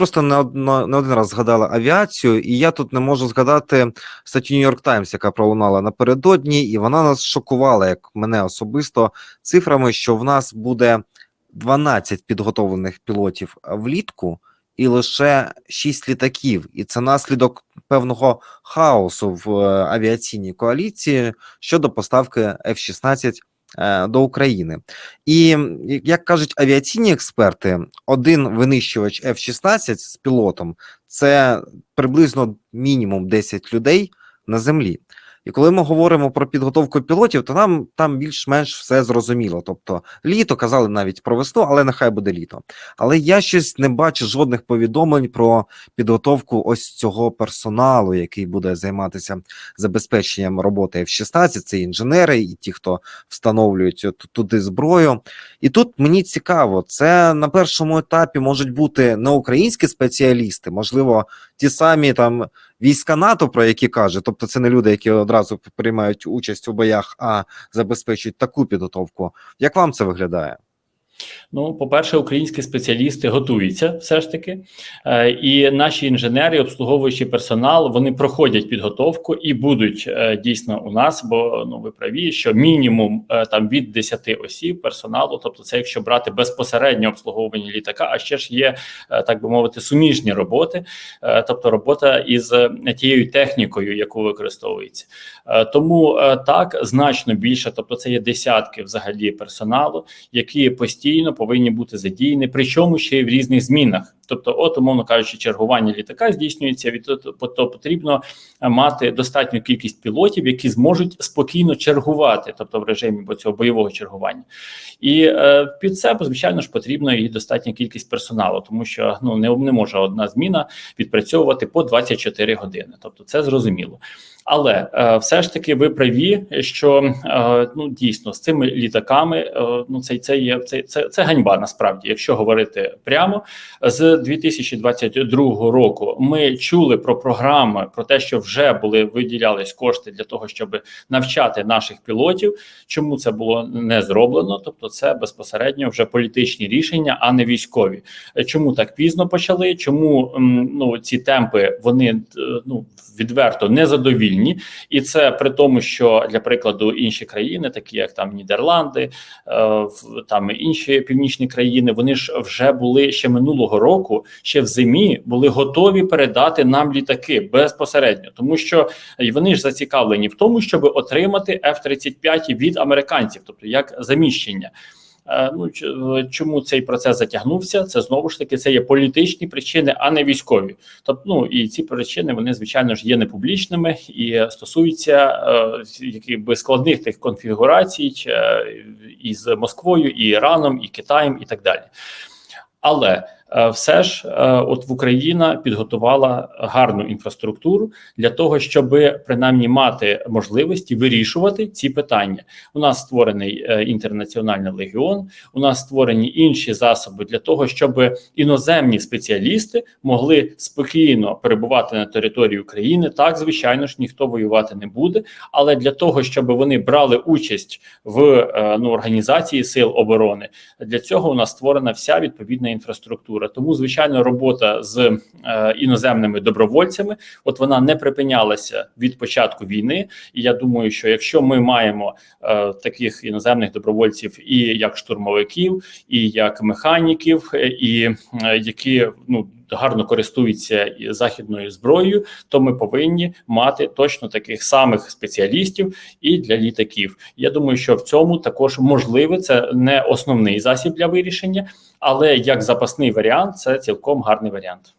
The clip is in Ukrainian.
просто не, одно, не один раз згадали авіацію, і я тут не можу згадати статтю Нью-Йорк Таймс, яка пролунала напередодні, і вона нас шокувала, як мене особисто, цифрами, що в нас буде 12 підготовлених пілотів влітку і лише 6 літаків. І це наслідок певного хаосу в е, авіаційній коаліції щодо поставки F-16 е, до України. І як кажуть авіаційні експерти, один винищувач F-16 з пілотом це приблизно мінімум 10 людей на землі. І коли ми говоримо про підготовку пілотів, то нам там більш-менш все зрозуміло. Тобто літо казали навіть про весну, але нехай буде літо. Але я щось не бачу жодних повідомлень про підготовку ось цього персоналу, який буде займатися забезпеченням роботи F-16, це інженери і ті, хто встановлюють туди зброю. І тут мені цікаво, це на першому етапі можуть бути не українські спеціалісти, можливо, ті самі там війська НАТО, про які каже, тобто це не люди, які одразу приймають участь у боях, а забезпечують таку підготовку. Як вам це виглядає? Ну, по-перше, українські спеціалісти готуються все ж таки, Е, і наші інженери, обслуговуючий персонал, вони проходять підготовку і будуть е, дійсно у нас, бо ну ви праві, що мінімум е, там від 10 осіб персоналу, тобто це якщо брати безпосередньо обслуговування літака, а ще ж є так би мовити суміжні роботи, тобто робота із тією технікою, яку використовується. Тому так значно більше, тобто це є десятки взагалі персоналу, які постійно повинні бути задіяні, причому ще й в різних змінах. Тобто, от, умовно кажучи, чергування літака здійснюється від то, потрібно е, мати достатню кількість пілотів, які зможуть спокійно чергувати, тобто в режимі цього бойового чергування. І е, під це, звичайно ж, потрібна і достатня кількість персоналу, тому що ну не, не може одна зміна відпрацьовувати по 24 години. Тобто, це зрозуміло. Але е, все ж таки ви праві, що е, ну дійсно з цими літаками е, ну це, це є це, це, це ганьба насправді, якщо говорити прямо з 2022 року. Ми чули про програми, про те, що вже були виділялись кошти для того, щоб навчати наших пілотів. Чому це було не зроблено? Тобто, це безпосередньо вже політичні рішення, а не військові. Чому так пізно почали? Чому ну ці темпи вони е, ну відверто незадовільні, і це при тому, що для прикладу інші країни, такі як там Нідерланди, е, там інші північні країни, вони ж вже були ще минулого року, ще в зимі були готові передати нам літаки безпосередньо, тому що вони ж зацікавлені в тому, щоб отримати F-35 від американців, тобто як заміщення. Е, Ну чому цей процес затягнувся? Це знову ж таки це є політичні причини, а не військові. Тобто, ну і ці причини вони звичайно ж є непублічними і стосуються е, якихось складних тих конфігурацій е, із Москвою, і Іраном, і Китаєм, і так далі. Але все ж, е, от в Україна підготувала гарну інфраструктуру для того, щоб принаймні мати можливості вирішувати ці питання. У нас створений е, інтернаціональний легіон, у нас створені інші засоби для того, щоб іноземні спеціалісти могли спокійно перебувати на території України. Так, звичайно ж, ніхто воювати не буде, але для того, щоб вони брали участь в е, ну, організації сил оборони, для цього у нас створена вся відповідна інфраструктура. Тому, звичайно, робота з е, іноземними добровольцями, от вона не припинялася від початку війни. І я думаю, що якщо ми маємо е, таких іноземних добровольців, і як штурмовиків, і як механіків, е, і е, які ну гарно користуються західною зброєю, то ми повинні мати точно таких самих спеціалістів і для літаків. Я думаю, що в цьому також можливе це не основний засіб для вирішення, але як запасний варіант, це цілком гарний варіант.